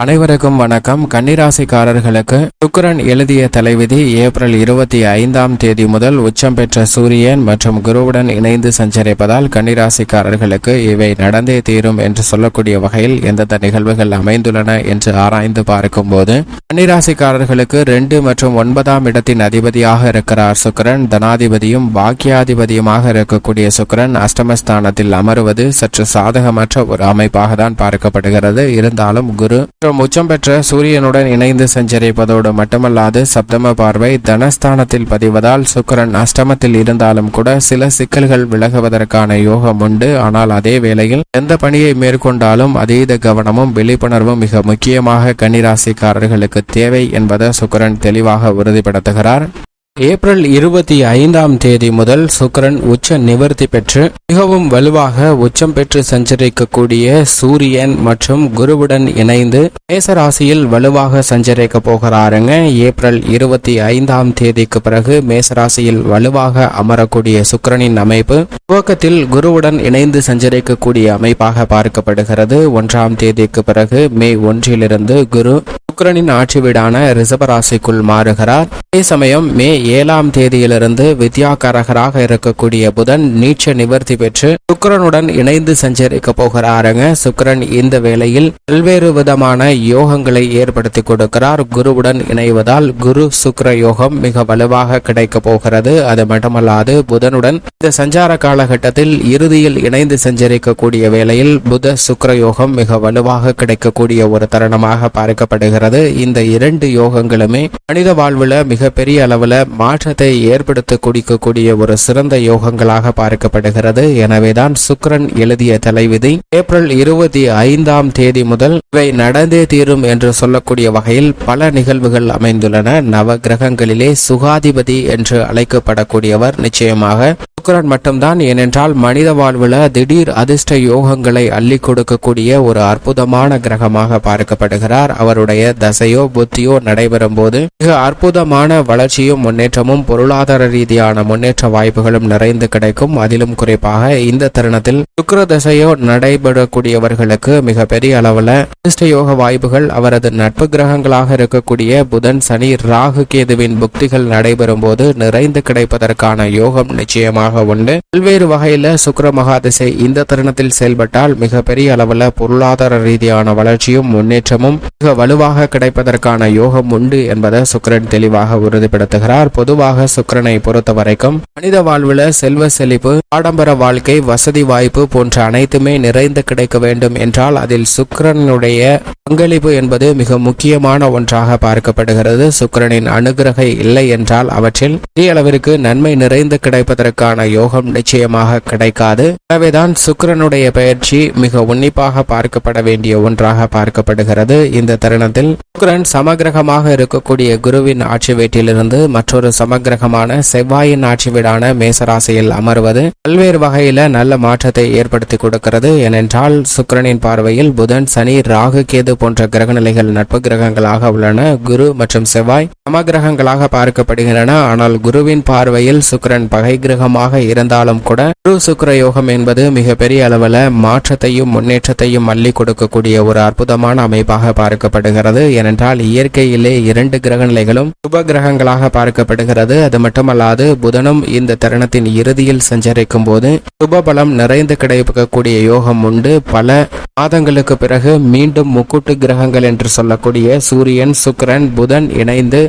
அனைவருக்கும் வணக்கம். கன்னிராசிக்காரர்களுக்கு சுக்கரன் எழுதிய தலைவிதி ஏப்ரல் இருபத்தி ஐந்தாம் தேதி முதல் உச்சம் பெற்ற சூரியன் மற்றும் குருவுடன் இணைந்து சஞ்சரிப்பதால் கன்னிராசிக்காரர்களுக்கு இவை நடந்தே தீரும் என்று சொல்லக்கூடிய வகையில் எந்தெந்த நிகழ்வுகள் அமைந்துள்ளன என்று ஆராய்ந்து பார்க்கும்போது கன்னிராசிக்காரர்களுக்கு ரெண்டு மற்றும் ஒன்பதாம் இடத்தின் அதிபதியாக இருக்கிறார் சுக்கிரன். தனாதிபதியும் பாக்கியாதிபதியுமாக இருக்கக்கூடிய சுக்கிரன் அஷ்டமஸ்தானத்தில் அமருவது சற்று சாதகமற்ற ஒரு அமைப்பாக தான் பார்க்கப்படுகிறது. இருந்தாலும் குரு மற்றும் உச்சம் பெற்ற சூரியனுடன் இணைந்து சஞ்சரிப்பதோடு மட்டுமல்லாது சப்தம பார்வை தனஸ்தானத்தில் பதிவதால் சுக்கரன் அஷ்டமத்தில் இருந்தாலும் கூட சில சிக்கல்கள் விலகுவதற்கான யோகம் உண்டு. ஆனால் அதே வேளையில் எந்த பணியை மேற்கொண்டாலும் அதீத கவனமும் விழிப்புணர்வும் மிக முக்கியமாக கன்னிராசிக்காரர்களுக்கு தேவை என்பதை சுக்கரன் தெளிவாக உறுதிப்படுத்துகிறார். ஏப்ரல் இருபத்தி ஐந்தாம் தேதி முதல் சுக்கரன் உச்ச நிவர்த்தி பெற்று மிகவும் வலுவாக உச்சம் பெற்று சஞ்சரிக்கக்கூடிய சூரியன் மற்றும் குருவுடன் இணைந்து மேசராசியில் வலுவாக சஞ்சரிக்க போகிறாருங்க. ஏப்ரல் இருபத்தி ஐந்தாம் தேதிக்கு பிறகு மேசராசியில் வலுவாக அமரக்கூடிய சுக்கிரனின் அமைப்பு துவக்கத்தில் குருவுடன் இணைந்து சஞ்சரிக்கக்கூடிய அமைப்பாக பார்க்கப்படுகிறது. ஒன்றாம் தேதிக்கு பிறகு மே ஒன்றிலிருந்து குரு சுக்கிரனின் ஆட்சி வீடான ரிசபராசிக்குள் மாறுகிறார். அதே சமயம் மே ஏழாம் தேதியிலிருந்து வித்யாகாரகராக இருக்கக்கூடிய புதன் நீச்ச நிவர்த்தி பெற்று சுக்கிரனுடன் இணைந்து சஞ்சரிக்க போகிறாருங்க. சுக்கரன் இந்த வேளையில் பல்வேறு விதமான யோகங்களை ஏற்படுத்தி கொடுக்கிறார். குருவுடன் இணைவதால் குரு சுக்கர யோகம் மிக வலுவாக கிடைக்க போகிறது. அது மட்டுமல்லாது புதனுடன் இந்த சஞ்சார காலகட்டத்தில் இறுதியில் இணைந்து சஞ்சரிக்கக்கூடிய வேளையில் புத சுக்கர யோகம் மிக வலுவாக கிடைக்கக்கூடிய ஒரு தருணமாக பார்க்கப்படுகிறது. இந்த இரண்டு யோகங்களுமே மனித வாழ்வுல மிகப்பெரிய அளவுல மாற்றத்தை ஏற்படுத்த குடிக்கக்கூடிய ஒரு சிறந்த யோகங்களாக பார்க்கப்படுகிறது. எனவேதான் சுக்கிரன் எழுதிய தலைவிதி ஏப்ரல் இருபத்தி ஐந்தாம் தேதி முதல் இவை நடந்தே தீரும் என்று சொல்லக்கூடிய வகையில் பல நிகழ்வுகள் அமைந்துள்ளன. நவ கிரகங்களிலே சுகாதிபதி என்று அழைக்கப்படக்கூடியவர் நிச்சயமாக சுக்கிரன் மட்டும்தான் ஏனென்றால் மனித வாழ்வுல திடீர் அதிர்ஷ்ட யோகங்களை அள்ளி கொடுக்கக்கூடிய ஒரு அற்புதமான கிரகமாக பார்க்கப்படுகிறார். அவருடைய தசையோ புத்தியோ நடைபெறும் போது மிக அற்புதமான வளர்ச்சியும் முன்னேற்றமும் பொருளாதார ரீதியான முன்னேற்ற வாய்ப்புகளும் நிறைந்து கிடைக்கும். அதிலும் குறிப்பாக இந்த தருணத்தில் சுக்கர தசையோ நடைபெறக்கூடியவர்களுக்கு மிக பெரிய அளவுல அதிர்ஷ்ட யோக வாய்ப்புகள் அவரது நட்பு கிரகங்களாக இருக்கக்கூடிய புதன் சனி ராகு கேதுவின் புக்திகள் நடைபெறும் போது நிறைந்து கிடைப்பதற்கான யோகம் நிச்சயமாக உண்டு. பல்வேறு வகையில சுக்கர மகாதிசை இந்த தருணத்தில் செயல்பட்டால் மிக பெரிய அளவுல பொருளாதார ரீதியான வளர்ச்சியும் முன்னேற்றமும் மிக வலுவாக கிடைப்பதற்கான யோகம் உண்டு என்பதை சுக்கிரன் தெளிவாக உறுதிப்படுத்துகிறார். பொதுவாக சுக்கிரனை பொறுத்த வரைக்கும் மனித வாழ்வுல செல்வ செழிப்பு ஆடம்பர வாழ்க்கை வசதி வாய்ப்பு போன்ற அனைத்துமே நிறைந்து கிடைக்க வேண்டும் என்றால் அதில் சுக்கரனுடைய பங்களிப்பு என்பது மிக முக்கியமான ஒன்றாக பார்க்கப்படுகிறது. சுக்கிரனின் அனுகிரகை இல்லை என்றால் அவற்றில் பெரிய அளவிற்கு நன்மை நிறைந்து கிடைப்பதற்கான அதற்கான யோகம் நிச்சயமாக கிடைக்காது. எனவேதான் சுக்கரனுடைய பயிற்சி மிக உன்னிப்பாக பார்க்கப்பட வேண்டிய ஒன்றாக பார்க்கப்படுகிறது. இந்த தருணத்தில் சுக்கரன் சமகிரகமாக இருக்கக்கூடிய குருவின் ஆட்சி வீட்டிலிருந்து மற்றொரு சமகிரகமான செவ்வாயின் ஆட்சி வீடான மேசராசியில் அமர்வது பல்வேறு வகையில நல்ல மாற்றத்தை ஏற்படுத்தி கொடுக்கிறது. ஏனென்றால் சுக்கரனின் பார்வையில் புதன் சனி ராகு கேது போன்ற கிரகநிலைகள் நட்பு கிரகங்களாக உள்ளன. குரு மற்றும் செவ்வாய் சமகிரகங்களாக பார்க்கப்படுகின்றன. ஆனால் குருவின் பார்வையில் சுக்கரன் பகை கிரகமாக இருந்தாலும் கூட குரு சுக்கர யோகம் என்பது மிகப்பெரிய அளவில் மாற்றத்தையும் முன்னேற்றத்தையும் அள்ளி கொடுக்கக்கூடிய ஒரு அற்புதமான அமைப்பாக பார்க்கப்படுகிறது. ஏனென்றால் இயற்கையிலே இரண்டு கிரகநிலைகளும் சுப கிரகங்களாக பார்க்கப்படுகிறது. அது மட்டுமல்லாது புதனும் இந்த தருணத்தின் இறுதியில் சஞ்சரிக்கும் போது சுபபலம் நிறைந்து கிடைக்கக்கூடிய யோகம் உண்டு. பல மாதங்களுக்கு பிறகு மீண்டும் முக்கூட்டு கிரகங்கள் என்று சொல்லக்கூடிய சூரியன் சுக்கரன் புதன் இணைந்து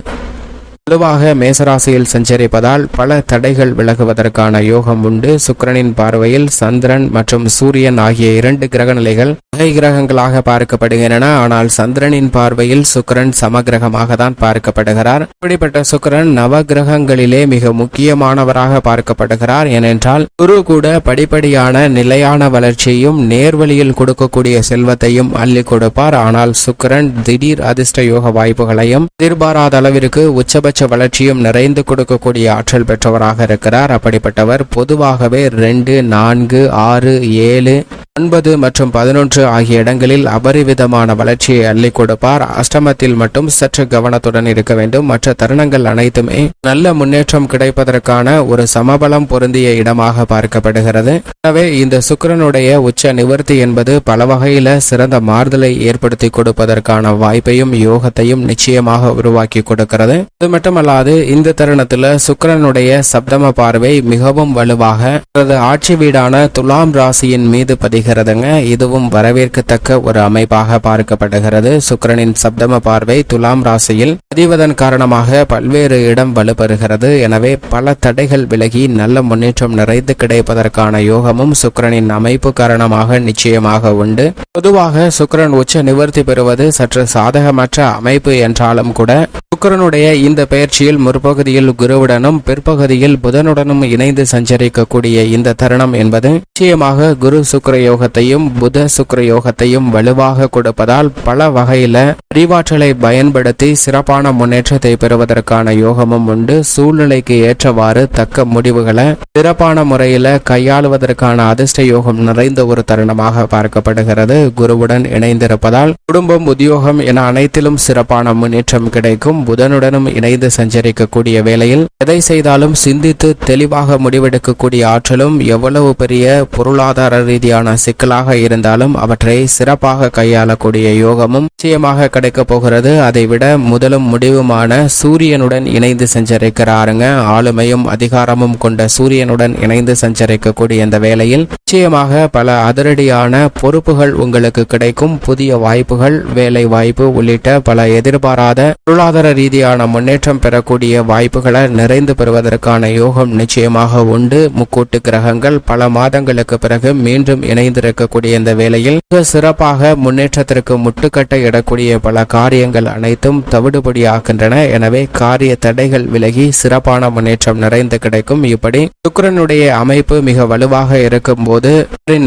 வலுவாக மேசராசியில் சஞ்சரிப்பதால் பல தடைகள் விலகுவதற்கான யோகம் உண்டு. சுக்கிரனின் பார்வையில் சந்திரன் மற்றும் சூரியன் ஆகிய இரண்டு கிரக நிலைகள் வகை கிரகங்களாக பார்க்கப்படுகின்றன. ஆனால் சந்திரனின் பார்வையில் சுக்கிரன் சமகிரகமாக தான் பார்க்கப்படுகிறார். இப்படிப்பட்ட சுக்கரன் நவ கிரகங்களிலே மிக முக்கியமானவராக பார்க்கப்படுகிறார். ஏனென்றால் குரு கூட படிப்படியான நிலையான வளர்ச்சியையும் நேர்வழியில் கொடுக்கக்கூடிய செல்வத்தையும் அள்ளி கொடுப்பார். ஆனால் சுக்கிரன் திடீர் அதிர்ஷ்ட யோக வாய்ப்புகளையும் எதிர்பாராத அளவிற்கு உச்சபட்ச அதிகபட்ச வளர்ச்சியும் நிறைந்து கொடுக்கக்கூடிய ஆற்றல் பெற்றவராக இருக்கிறார். அப்படிப்பட்டவர் பொதுவாகவே ரெண்டு நான்கு ஆறு ஏழு ஒன்பது மற்றும் பதினொன்று ஆகிய இடங்களில் அபரிவிதமான வளர்ச்சியை அள்ளி கொடுப்பார். அஷ்டமத்தில் மட்டும் சற்று கவனத்துடன் இருக்க வேண்டும். மற்ற தருணங்கள் அனைத்துமே நல்ல முன்னேற்றம் கிடைப்பதற்கான ஒரு சமபலம் பொருந்திய இடமாக பார்க்கப்படுகிறது. எனவே இந்த சுக்கரனுடைய உச்ச நிவர்த்தி என்பது பல வகையில சிறந்த மாறுதலை ஏற்படுத்தி கொடுப்பதற்கான வாய்ப்பையும் யோகத்தையும் நிச்சயமாக உருவாக்கி கொடுக்கிறது. அது மட்டுமல்லாது இந்த தருணத்துல சுக்கிரனுடைய சப்தம பார்வை மிகவும் வலுவாக அவரது ஆட்சி வீடான துலாம் ராசியின் மீது பதிகிறதுங்க இதுவும் வரவேற்கத்தக்க ஒரு அமைப்பாக பார்க்கப்படுகிறது. சுக்கிரனின் சப்தம பார்வை துலாம் ராசியில் பதிவதன் காரணமாக பல்வேறு இடம் வலுப்பெறுகிறது. எனவே பல தடைகள் விலகி நல்ல முன்னேற்றம் நிறைந்து கிடைப்பதற்கான யோகமும் சுக்கிரனின் அமைப்பு காரணமாக நிச்சயமாக உண்டு. பொதுவாக சுக்கரன் உச்ச நிவர்த்தி பெறுவது சற்று சாதகமற்ற அமைப்பு என்றாலும் கூட சுக்கிரனுடைய இந்த பயிற்சியில் முற்பகுதியில் குருவுடனும் பிற்பகுதியில் புதனுடனும் இணைந்து சஞ்சரிக்கக்கூடிய இந்த தருணம் என்பது நிச்சயமாக குரு சுக்கர யோகத்தையும் புத சுக்கர யோகத்தையும் வலுவாக கொடுப்பதால் பல வகையில அறிவாற்றலை பயன்படுத்தி சிறப்பான முன்னேற்றத்தை பெறுவதற்கான யோகமும் உண்டு. சூழ்நிலைக்கு ஏற்றவாறு தக்க முடிவுகளை சிறப்பான முறையில கையாளுவதற்கான அதிர்ஷ்ட யோகம் நிறைந்த ஒரு தருணமாக பார்க்கப்படுகிறது. குருவுடன் இணைந்திருப்பதால் குடும்பம் உத்தியோகம் என அனைத்திலும் சிறப்பான முன்னேற்றம் கிடைக்கும். புதனுடனும் இணைந்து சஞ்சரிக்கக்கூடிய வேளையில் எதை செய்தாலும் சிந்தித்து தெளிவாக முடிவெடுக்கக்கூடிய ஆற்றலும் எவ்வளவு பெரிய பொருளாதார ரீதியான சிக்கலாக இருந்தாலும் அவற்றை சிறப்பாக கையாளக்கூடிய யோகமும் நிச்சயமாக கிடைக்கப் போகிறது. அதைவிட முதலும் முடிவுமான சூரியனுடன் இணைந்து சஞ்சரிக்கிறாருங்க. ஆளுமையும் அதிகாரமும் கொண்ட சூரியனுடன் இணைந்து சஞ்சரிக்கக்கூடிய இந்த வேளையில் நிச்சயமாக பல அதிரடியான பொறுப்புகள் உங்களுக்கு கிடைக்கும். புதிய வாய்ப்புகள் வேலை வாய்ப்பு உள்ளிட்ட பல எதிர்பாராத பொருளாதார ரீதியான முன்னேற்றம் பெறக்கூடிய வாய்ப்புகளை நிறைந்து பெறுவதற்கான யோகம் நிச்சயமாக உண்டு. முக்கூட்டு கிரகங்கள் பல மாதங்களுக்கு பிறகு மீண்டும் இணைந்திருக்கக்கூடிய இந்த வேளையில் மிக சிறப்பாக முன்னேற்றத்திற்கு முட்டுக்கட்டை இடக்கூடிய பல காரியங்கள் அனைத்தும் தவிடுபடியாகின்றன. எனவே காரிய தடைகள் விலகி சிறப்பான முன்னேற்றம் நிறைந்து கிடைக்கும். இப்படி சுக்கரனுடைய அமைப்பு மிக வலுவாக இருக்கும் போது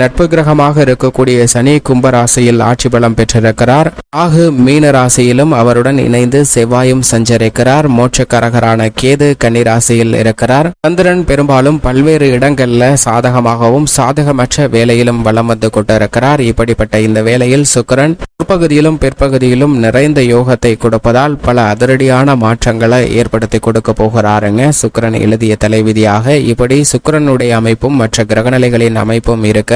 நட்பு கிரகமாக இருக்கக்கூடிய சனி கும்பராசியில் ஆட்சி பலம் பெற்றிருக்கிறார். ஆகு மீன ராசியிலும் அவருடன் இணைந்து செவ்வாயும் சஞ்சரிக்கிறார். மோட்சக்கரகரான கேது கன்னிராசியில் இருக்கிறார். சந்திரன் பெரும்பாலும் பல்வேறு இடங்கள்ல சாதகமாகவும் சாதகமற்ற வேலையிலும் வலம் வந்து கொண்டிருக்கிறார். இப்படிப்பட்ட இந்த வேலையில் சுக்கரன் முற்பகுதியிலும் பிற்பகுதியிலும் நிறைந்த யோகத்தை கொடுப்பதால் பல அதிரடியான மாற்றங்களை ஏற்படுத்தி கொடுக்க போகிறாருங்க. சுக்கரன் எழுதிய தலைவிதியாக இப்படி சுக்கரனுடைய அமைப்பும் மற்ற கிரகநிலைகளின் அமைப்பும் இருக்க.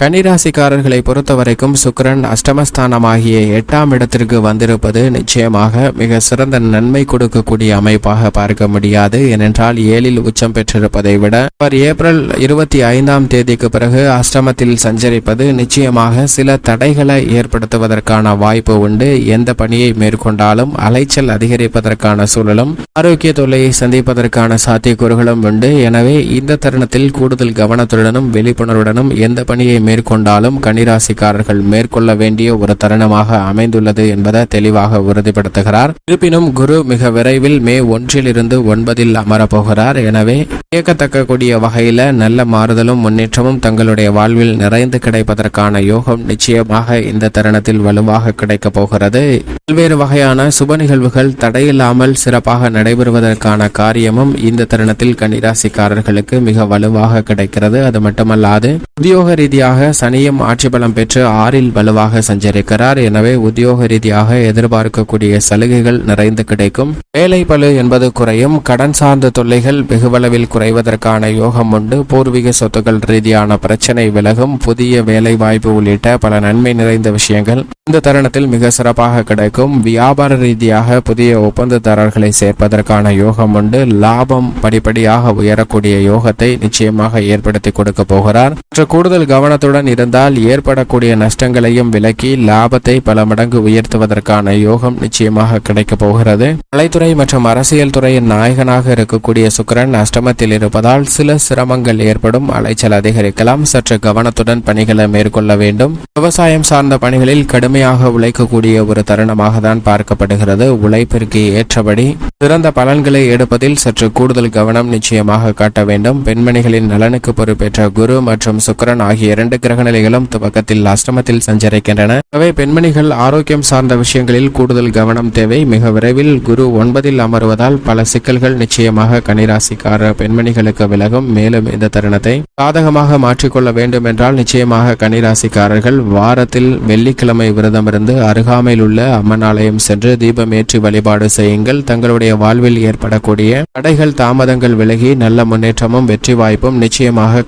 கன்னிராசிக்காரர்களை பொறுத்த வரைக்கும் சுக்கிரன் அஷ்டமஸ்தானமாகிய எட்டாம் இடத்திற்கு வந்திருப்பது நிச்சயமாக மிக சிறந்த நன்மை கொடுக்கக்கூடிய அமைப்பாக பார்க்க முடியாது. ஏனென்றால் ஏழில் உச்சம் பெற்றிருப்பதை விட அவர் ஏப்ரல் இருபத்தி ஐந்தாம் தேதிக்கு பிறகு அஷ்டமத்தில் சஞ்சரிப்பது நிச்சயமாக சில தடைகளை ஏற்படுத்துவதற்கான வாய்ப்பு உண்டு. எந்த பணியை மேற்கொண்டாலும் அலைச்சல் அதிகரிப்பதற்கான சூழலும் ஆரோக்கிய தொல்லையை சந்திப்பதற்கான சாத்தியக்கூறுகளும் உண்டு. எனவே இந்த தருணத்தில் கூடுதல் கவனத்துடனும் விழிப்புணர்வுடனும் எந்த பணியை மேற்கொண்டாலும் கன்னிராசிக்காரர்கள் மேற்கொள்ள வேண்டிய ஒரு தருணமாக அமைந்துள்ளது என்பதை தெளிவாக உறுதிப்படுத்துகிறார். இருப்பினும் குரு மிக விரைவில் மே ஒன்றிலிருந்து ஒன்பதில் அமரப்போகிறார். எனவே இயக்கத்தக்க கூடிய வகையில நல்ல மாறுதலும் முன்னேற்றமும் தங்களுடைய வாழ்வில் நிறைந்து கிடைப்பதற்கான யோகம் நிச்சயமாக இந்த தருணத்தில் வலுவாக கிடைக்கப் போகிறது. பல்வேறு வகையான சுப நிகழ்வுகள் தடையில்லாமல் சிறப்பாக நடைபெறுவதற்கான காரியமும் இந்த தருணத்தில் கன்னிராசிக்காரர்களுக்கு மிக வலுவாக கிடைக்கிறது. அது மட்டுமல்லாது உத்தியோக ரீதியாக சனியும் ஆட்சி பலம் பெற்று ஆறில் வலுவாக சஞ்சரிக்கிறார். எனவே உத்தியோக ரீதியாக எதிர்பார்க்கக்கூடிய சலுகைகள் நிறைந்து கிடைக்கும். வேலை பளு என்பது குறையும். கடன் சார்ந்த தொல்லைகள் வெகுவளவில் குறைவதற்கான யோகம் உண்டு. பூர்வீக சொத்துக்கள் ரீதியான பிரச்சனை விலகும். புதிய வேலை வாய்ப்பு உள்ளிட்ட பல நன்மை நிறைந்த விஷயங்கள் இந்த தருணத்தில் மிக சிறப்பாக கிடைக்கும். வியாபார ரீதியாக புதிய ஒப்பந்ததாரர்களை சேர்ப்பதற்கான யோகம் உண்டு. லாபம் படிப்படியாக உயரக்கூடிய யோகத்தை நிச்சயமாக ஏற்படுத்தி கொடுக்க போகிறார். மற்ற கூடுதல் கவனத்துடன் இருந்தால் ஏற்படக்கூடிய நஷ்டங்களையும் விலக்கி லாபத்தை பல மடங்கு உயர்த்துவதற்கான யோகம் நிச்சயமாக கிடைக்கப் போகிறது. கலைத்துறை மற்றும் அரசியல் துறையின் நாயகனாக இருக்கக்கூடிய சுக்கிரன் அஷ்டமத்தில் இருப்பதால் சில சிரமங்கள் ஏற்படும். அலைச்சல் அதிகரிக்கலாம். சற்று கவனத்துடன் பணிகளை மேற்கொள்ள வேண்டும். விவசாயம் சார்ந்த பணிகளில் கடுமையாக உழைக்கக்கூடிய ஒரு தருணமாக தான் பார்க்கப்படுகிறது. உழைப்பிற்கு ஏற்றபடி சிறந்த பலன்களை எடுப்பதில் சற்று கூடுதல் கவனம் நிச்சயமாக காட்ட வேண்டும். பெண்மணிகளின் நலனுக்கு பொறுப்பேற்ற குரு மற்றும் மற்றும் சுக்கிரன் ஆகிய இரண்டு கிரக நிலைகளும் துவக்கத்தில் அஷ்டமத்தில் சஞ்சரிக்கின்றன. எனவே பெண்மணிகள் ஆரோக்கியம் சார்ந்த விஷயங்களில் கூடுதல் கவனம் தேவை. மிக விரைவில் குரு ஒன்பதில் அமர்வதால் பல சிக்கல்கள் நிச்சயமாக கனிராசிக்கார பெண்மணிகளுக்கு விலகும். மேலும் இந்த தருணத்தை சாதகமாக மாற்றிக்கொள்ள வேண்டும் என்றால் நிச்சயமாக கனிராசிக்காரர்கள் வாரத்தில் வெள்ளிக்கிழமை விரதமிருந்து அருகாமையில் உள்ள அம்மன் ஆலயம் சென்று தீபம் ஏற்றி வழிபாடு செய்யுங்கள். தங்களுடைய வாழ்வில் ஏற்படக்கூடிய தடைகள் தாமதங்கள் விலகி நல்ல முன்னேற்றமும் வெற்றி வாய்ப்பும் நிச்சயமாக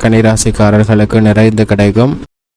கன்னிராசிக்காரர்களுக்கு நிறைந்து கிடைக்கும்.